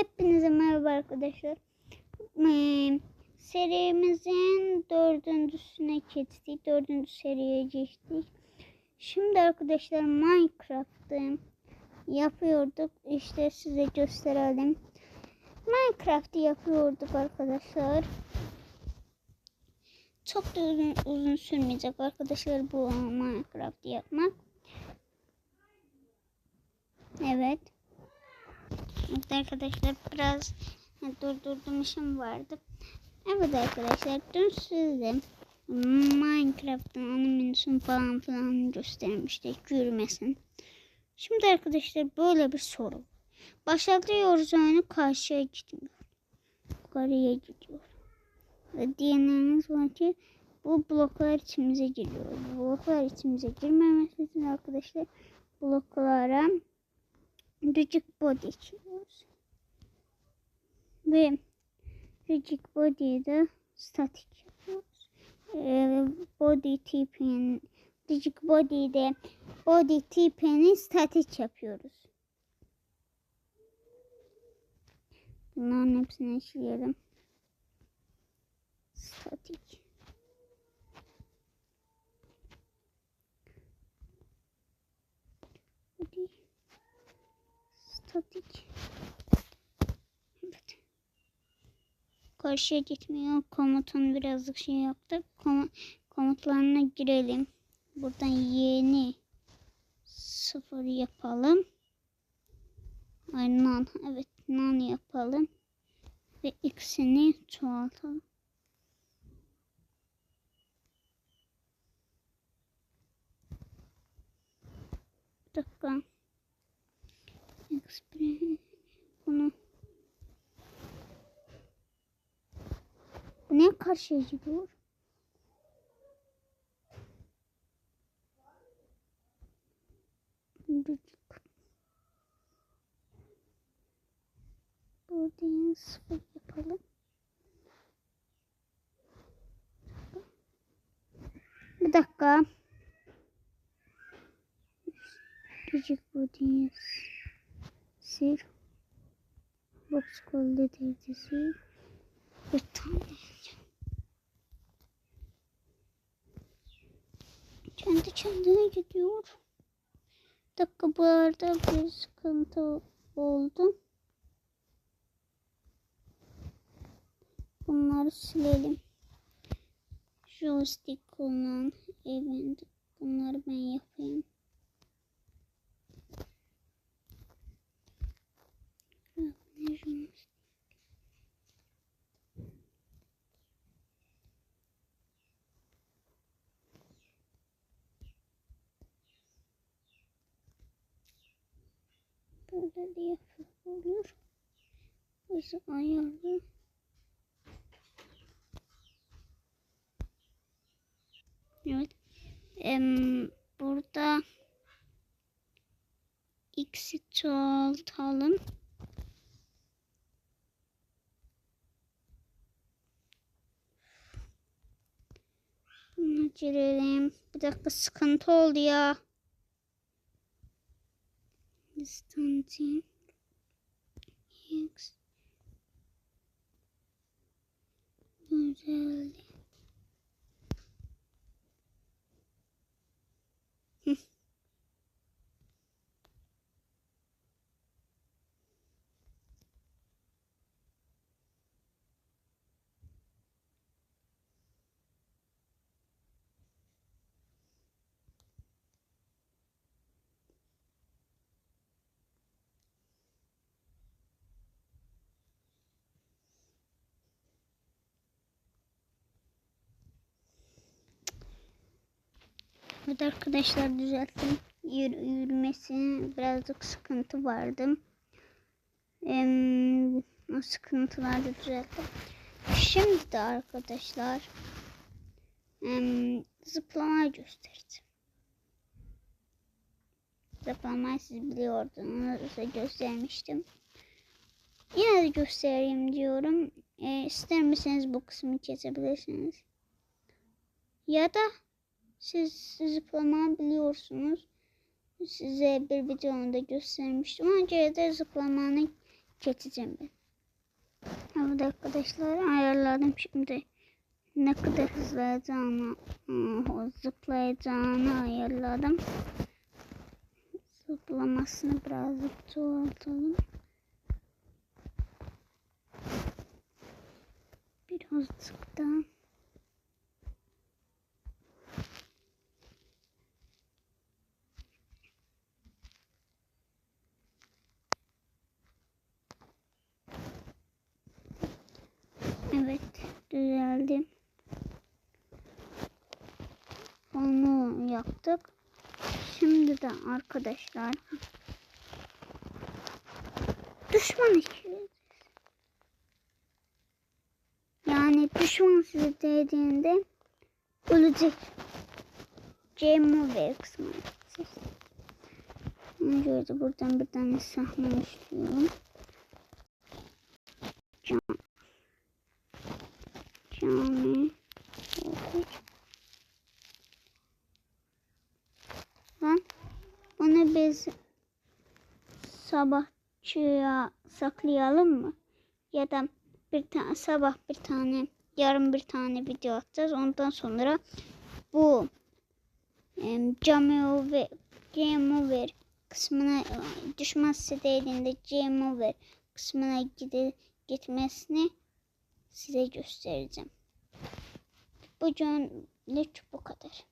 Hepinize merhaba arkadaşlar. Ee, serimizin dördüncüsüne geçtik. Dördüncü seriye geçtik. Şimdi arkadaşlar Minecraft'ı yapıyorduk. İşte size gösterelim. Minecraft'ı yapıyorduk arkadaşlar. Çok da uzun, uzun sürmeyecek arkadaşlar bu Minecraft'ı yapmak. Evet. Evet arkadaşlar biraz durdurdum işim vardı. Evet arkadaşlar dün size Minecraft'ın animasyon falan filan göstermiştik yürümesin. Şimdi arkadaşlar böyle bir soru. Başlatıyoruz oyunu karşıya gitmiyor. Yukarıya gidiyor. Ve diyenleriniz var ki bu bloklar içimize giriyor. Bu bloklar içimize girmemesi için arkadaşlar bloklara Rigid Body içiyoruz. Ve Rigid Body'yi de static yapıyoruz. Ee, body tipini Rigid Body'yi de Body tipini static yapıyoruz. Bunların hepsini işleyelim. Static. Body. Statik. Evet. Karşıya gitmiyor. Komutan birazcık şey yaptı. Kom komutlarına girelim. Buradan yeni sıfır yapalım. Ay nan. Evet nan yapalım. Ve x'ini çoğaltalım. Bir dakika. Bunu ne karşıya gidiyor? Buradayım sıfır yapalım. Bir dakika. Küçük buradayız. Sir. Box kolda dizisi. Bir tane. Kendi kendine gidiyor. Bir dakika bu arada bir sıkıntı oldu. Bunları silelim. Joystick kullan. Event. Bunları ben yapayım. Böyle de yapılır. Hızı ayarlı. Evet. Em, burada x'i çoğaltalım. Bunu girelim. Bir dakika sıkıntı oldu ya. Stunting. Evet arkadaşlar düzelttim. Yür yürümesi birazcık sıkıntı vardı. Ee, o sıkıntıları düzelttim. Şimdi de arkadaşlar zıplamayı göstereceğim. Zıplamayı siz biliyordunuz. Göstermiştim. Yine de göstereyim diyorum. Ee, ister misiniz bu kısmı kesebilirsiniz. Ya da siz zıplama biliyorsunuz. Size bir videomda göstermiştim. Önce de zıplamanın geçeceğim ben. Evet arkadaşlar ayarladım şimdi. Ne kadar hızlayacağını, ıı, zıplayacağını ayarladım. Zıplamasını birazcık çoğaltalım. Birazcık daha. Evet, düzeldi. Onu yaptık. Şimdi de arkadaşlar düşman işi. Yani düşman sizi değdiğinde ölecek. Cemo kısmı. Önce de buradan bir tane sahne istiyorum. Can. Cami. Biz sabahçıya saklayalım mı? Ya da bir tane sabah bir tane yarın bir tane video atacağız. Ondan sonra bu em, cami ve game over kısmına e, düşman size değdiğinde game over kısmına gide, gitmesini size göstereceğim. Bu cümlelik bu kadar.